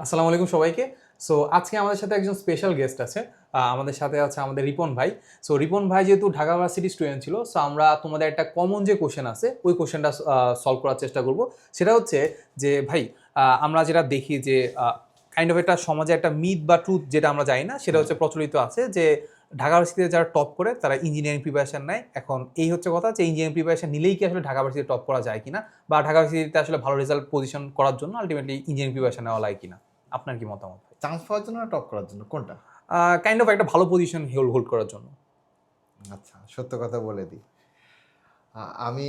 আসসালামু আলাইকুম সবাইকে। সো আজকে আমাদের সাথে একজন স্পেশাল গেস্ট আছে। আমাদের সাথে আছে আমাদের রিপন ভাই। সো রিপন ভাই যেহেতু ঢাকা ভার্সিটি স্টুডেন্ট ছিল সো আমরা তোমাদের একটা কমন যে কোশ্চেন আছে, ওই কোশ্চেনটা সলভ করার চেষ্টা করব। সেটা হচ্ছে যে, ভাই আমরা যেটা দেখি যে কাইন্ড অফ একটা সমাজে একটা মিথ বা ট্রুথ যেটা আমরা জানি না, সেটা হচ্ছে প্রচলিত আছে যে ঢাকা ভার্সিটিতে যারা টপ করে তারা ইঞ্জিনিয়ারিং প্রিপারেশন নেয়। এখন এই হচ্ছে কথা যে ইঞ্জিনিয়ারিং প্রিপারেশন নিলেই কি আসলে ঢাকা ভার্সিটিতে টপ করা যায় কিনা? বা ঢাকা ভার্সিটিতে আসলে ভালো রেজাল্ট পজিশন করার জন্য আলটিমেটলি ইঞ্জিনিয়ারিং প্রিপারেশন নেওয়া লাগে কিনা? আপনার কি মতামত চান্স পাওয়ার জন্য না টপ করার জন্য? কোনটা? কাইন্ড অফ একটা ভালো পজিশন হোল্ড হোল্ড করার জন্য। আচ্ছা সত্য কথা বলে দিই। আমি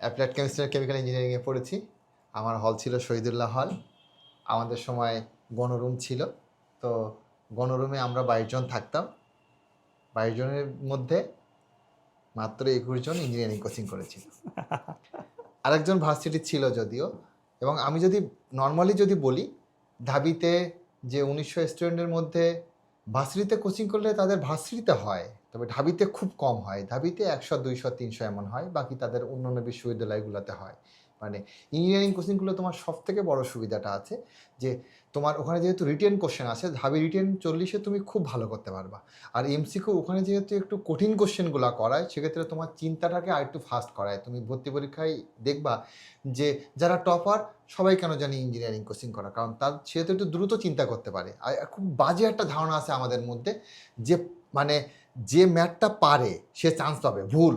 অ্যাপ্লাইড কেমিস্ট্রি কেমিক্যাল ইঞ্জিনিয়ারিংয়ে পড়েছি। আমার হল ছিল শহীদুল্লাহ হল আমাদের সময় গণরুম ছিল। তো গণরুমে আমরা বাইশজন থাকতাম। বাইশ জনের মধ্যে মাত্র একুশ জন ইঞ্জিনিয়ারিং কোচিং করেছিল। আরেকজন ভার্সিটি ছিল যদিও, এবং আমি যদি নর্মালি যদি বলি, ঢাবিতে যে উনিশশো স্টুডেন্টের মধ্যে ভার্সিটিতে কোচিং করলে তাদের ভার্সিটিতে হয়, তবে ঢাবিতে খুব কম হয়। ঢাবিতে একশো, দুইশো, তিনশো এমন হয়, বাকি তাদের অন্য অন্য বিশ্ববিদ্যালয়গুলোতে হয়। মানে ইঞ্জিনিয়ারিং কোচিংগুলো তোমার সব থেকে বড় সুবিধাটা আছে যে তোমার ওখানে যেহেতু রিটেন কোশ্চেন আছে ঢাবি রিটেন চল্লিশে তুমি খুব ভালো করতে পারবা। আর এমসিকিউ ওখানে যেহেতু একটু কঠিন কোশ্চেনগুলো করায়, সেক্ষেত্রে তোমার চিন্তাটাকে আর একটু ফাস্ট করায়। তুমি ভর্তি পরীক্ষায় দেখবা যে যারা টপার সবাই কেন জানি ইঞ্জিনিয়ারিং কোচিং করা, কারণ তার সে তো একটু দ্রুত চিন্তা করতে পারে। আর খুব বাজে একটা ধারণা আছে আমাদের মধ্যে যে মানে যে ম্যাথটা পারে, সে চান্স পাবে, ভুল।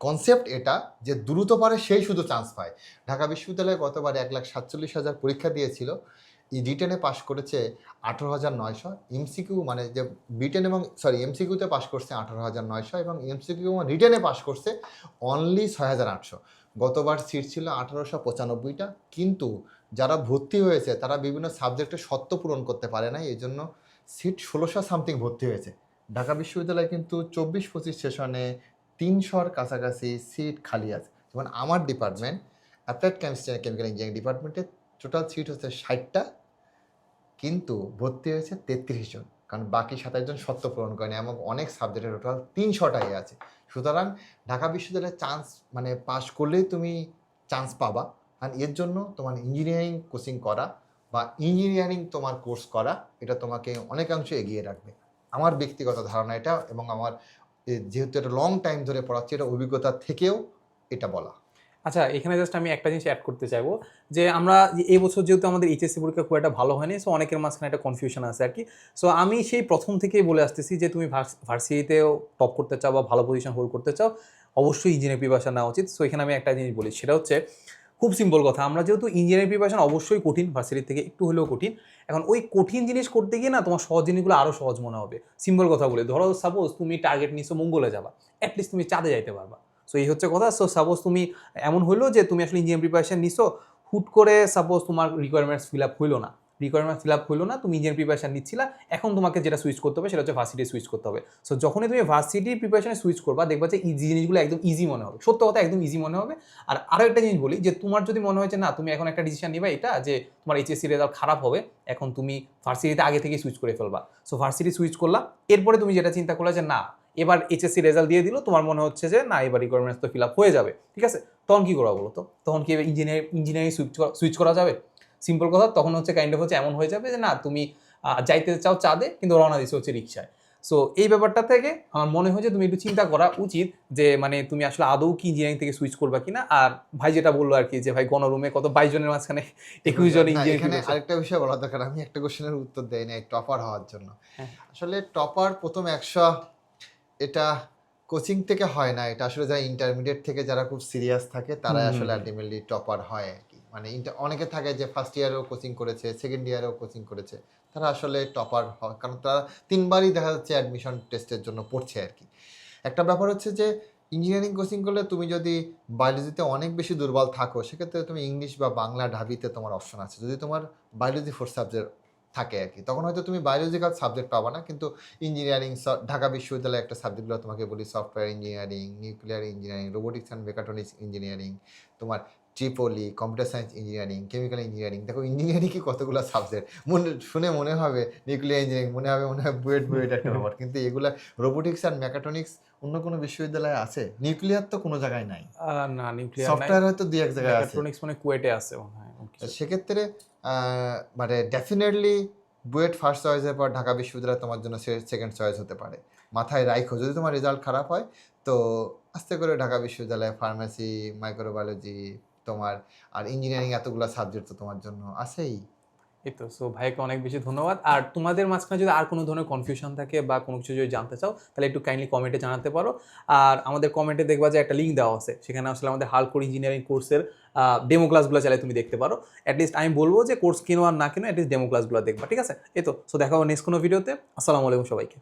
কনসেপ্ট এটা যে দ্রুত পারে সেই শুধু চান্স পায়। ঢাকা বিশ্ববিদ্যালয়ে গতবার এক লাখ সাতচল্লিশ হাজার পরীক্ষা দিয়েছিল। রিটেনে পাশ করেছে আঠারো হাজার নয়শো। এমসিকিউ মানে যে বিটেন এবং সরি এমসিকিউতে পাশ করছে আঠারো হাজার নয়শো এবং এমসিকিউ রিটেনে পাশ করছে অনলি ছয় হাজার আটশো। গতবার সিট ছিল আঠারোশো পঁচানব্বইটা। কিন্তু যারা ভর্তি হয়েছে, তারা বিভিন্ন সাবজেক্টে সত্য পূরণ করতে পারে না এই জন্য সিট ষোলোশো সামথিং ভর্তি হয়েছে। ঢাকা বিশ্ববিদ্যালয়ে কিন্তু চব্বিশ পঁচিশ সেশনে তিনশোর কাছাকাছি সিট খালি আছে। যেমন আমার department applied chemistry and chemical engineering ডিপার্টমেন্টে টোটাল সিট হচ্ছে ষাটটা, কিন্তু ভর্তি হয়েছে তেত্রিশ জন। কারণ বাকি সাতাশ জন সত্য পূরণ করেনি, এবং অনেক সাবজেক্টের টোটাল তিনশোটাই আছে। সুতরাং ঢাকা বিশ্ববিদ্যালয়ে চান্স মানে পাশ করলেই তুমি চান্স পাবা। আর এর জন্য তোমার ইঞ্জিনিয়ারিং কোচিং করা বা ইঞ্জিনিয়ারিং তোমার কোর্স করা, এটা তোমাকে অনেকাংশে এগিয়ে রাখবে। আমার ব্যক্তিগত ধারণা এটা, এবং আমার যেহেতু এটা লং টাইম ধরে পড়াচ্ছি, এটা অভিজ্ঞতা থেকেও এটা বলা। আচ্ছা এখানে জাস্ট আমি একটা জিনিস অ্যাড করতে চাইব, যে আমরা এই বছর যেহেতু আমাদের এইচএসসি পরীক্ষা খুব একটা ভালো হয়নি সো অনেকের মাঝখানে একটা কনফিউশন আছে আর কি। সো আমি সেই প্রথম থেকেই বলে আসতেছি যে তুমি ভার্সিটিতেও টপ করতে চাও বা ভালো পজিশন হোল্ড করতে চাও, অবশ্যই ইঞ্জিনিয়ার প্রিপারেশন নেওয়া উচিত। সো এখানে আমি একটা জিনিস বলি, সেটা হচ্ছে খুব সিম্পল কথা। আমরা যেহেতু ইঞ্জিনিয়ারিং প্রিপারেশন অবশ্যই কঠিন ভার্সিটির থেকে একটু হলেও কঠিন। এখন ওই কঠিন জিনিস করতে গিয়ে না তোমার সহজ জিনিসগুলো আরও সহজ মনে হবে। সিম্পল কথা বলে, ধরো সাপোজ তুমি টার্গেট নিশ্চয় মঙ্গলে যাবা অ্যাটলিস্ট তুমি চাঁদে যাইতে পারবা। সো এই হচ্ছে কথা। সো সাপোজ তুমি এমন হলো যে তুমি আসলে ইঞ্জিনিয়ারিং প্রিপারেশন নিছো, হুট করে সাপোজ তোমার রিকোয়ারমেন্টস ফিল আপ হইল না। রিকোয়ারমেন্ট ফিল আপ হইল না, তুমি ইঞ্জিনিয়ারিং প্রিপারেশন নিচ্ছিলা, এখন তোমাকে যেটা সুইচ করতে হবে সেটা হচ্ছে ভার্সিটি সুইচ করতে হবে। সো যখনই তুমি ভার্সিটি প্রিপারেশনে সুইচ করবা, দেখবা যে ইজি জিনিসগুলো একদম ইজি মনে হবে। সত্য কথা, একদম ইজি মনে হবে। আর আরও একটা জিনিস বলি, যে তোমার যদি মনে হয় যে না, তুমি এখন একটা ডিসিশন নিবা এটা, যে তোমার এইচএসসি রেজাল্ট খারাপ হবে, এখন তুমি ভার্সিটিতে আগে থেকে সুইচ করে ফেলবা। সো ভার্সিটি সুইচ করলা, এরপরে তুমি যেটা চিন্তা করলা যে না, এবার এইচএসসি রেজাল্ট দিয়ে দিল, তোমার মনে হচ্ছে যে না, এবার রিকোয়ারমেন্টস তো ফিল আপ হয়ে যাবে, ঠিক আছে? তখন কী করা বলো তো তখন কি ইঞ্জিনিয়ার ইঞ্জিনিয়ারিং সুইচ সুইচ করা যাবে? সিম্পল কথা তখন হচ্ছে কাইন্ড অফ হচ্ছে এমন হয়ে যাবে যে না তুমি যাইতে চাও চাঁদে কিন্তু রওনা দিচ্ছে হচ্ছে রিক্সায় সো এই ব্যাপারটা থেকে আমার মনে হয় যে তুমি একটু চিন্তা করা উচিত যে মানে তুমি আসলে আদৌ কি ইঞ্জিনিয়ারিং থেকে সুইচ করবা কিনা? আর ভাই যেটা বলল আর কি যে ভাই গণরুমে কত বাইশ জনের মাঝখানে একুশ জন না, এখানে আরেকটা বিষয় বলা দরকার আমি একটা কোশ্চেনের উত্তর দেই নাই টপার হওয়ার জন্য। হ্যাঁ। আসলে টপার প্রথম একশো এটা কোচিং থেকে হয় না এটা আসলে যারা ইন্টারমিডিয়েট থেকে যারা খুব সিরিয়াস থাকে তারাই। আসলে আলটিমেটলি টপার হয় আর কি। মানে অনেকে থাকে যে ফার্স্ট ইয়ারেও কোচিং করেছে সেকেন্ড ইয়ারেও কোচিং করেছে। তারা আসলে টপার হয়, কারণ তারা তিনবারই দেখা যাচ্ছে অ্যাডমিশন টেস্টের জন্য পড়ছে আর কি। একটা ব্যাপার হচ্ছে যে ইঞ্জিনিয়ারিং কোচিং করলে তুমি যদি বায়োলজিতে অনেক বেশি দুর্বল থাকো, সেক্ষেত্রে তুমি ইংলিশ বা বাংলা ঢাবিতে তোমার অপশন আছে। যদি তোমার বায়োলজি ফোর সাবজেক্ট থাকে আর কি, তখন হয়তো তুমি বায়োলজিক্যাল সাবজেক্ট পাবা না, কিন্তু ইঞ্জিনিয়ারিং ঢাকা বিশ্ববিদ্যালয়ে একটা সাবজেক্টগুলো তোমাকে বলি software engineering nuclear engineering robotics and mechatronics engineering তোমার triple E computer science engineering chemical engineering দেখো ইঞ্জিনিয়ারিং কি কতগুলো সাবজেক্ট মনে শুনে মনে হবে নিউক্লিয়ার ইঞ্জিনিয়ারিং মনে হবে মনে হয় বুয়েট বুয়েট একটা ব্যাপার। কিন্তু এগুলা রোবোটিক্স অ্যান্ড মেকাট্রনিক্স অন্য কোনো বিশ্ববিদ্যালয়ে আছে? নিউক্লিয়ার তো কোনো জায়গায় নাই। না নিউক্লিয়ার সফটওয়্যার হয়তো দুই এক জায়গায় আছে। ইলেকট্রনিক্স মানে কুয়েটে আছে সেক্ষেত্রে মানে ডেফিনেটলি বুয়েট ফার্স্ট চয়েসের পর ঢাকা বিশ্ববিদ্যালয় তোমার জন্য সেকেন্ড চয়েস হতে পারে। মাথায় রাখো যদি তোমার রেজাল্ট খারাপ হয় তো আস্তে করে ঢাকা বিশ্ববিদ্যালয়ে ফার্মেসি মাইক্রোবায়োলজি তোমার, আর ইঞ্জিনিয়ারিং এতগুলো সাবজেক্ট তো তোমার জন্য আছেই। এই তো সো ভাইকে অনেক বেশি ধন্যবাদ। আর তোমাদের মাঝখানে যদি আর কোনো ধরনের কনফিউশন থাকে বা কোনো কিছু যদি জানতে চাও, তাহলে একটু কাইন্ডলি কমেন্টে জানাতে পারো। আর আমাদের কমেন্টে দেখবা যে একটা লিঙ্ক দেওয়া আছে, সেখানে আসলে আমাদের হালকোর ইঞ্জিনিয়ারিং কোর্সের ডেমো ক্লাসগুলো চাইলে তুমি দেখতে পারো। অ্যাটলিস্ট আমি বলব যে কোর্স কিনো আর না কিনো অ্যাটলিস্ট ডেমো ক্লাসগুলো দেখবা, ঠিক আছে? এই তো সো দেখা নেক্সট কোনো ভিডিওতে আসসালামু আলাইকুম সবাইকে।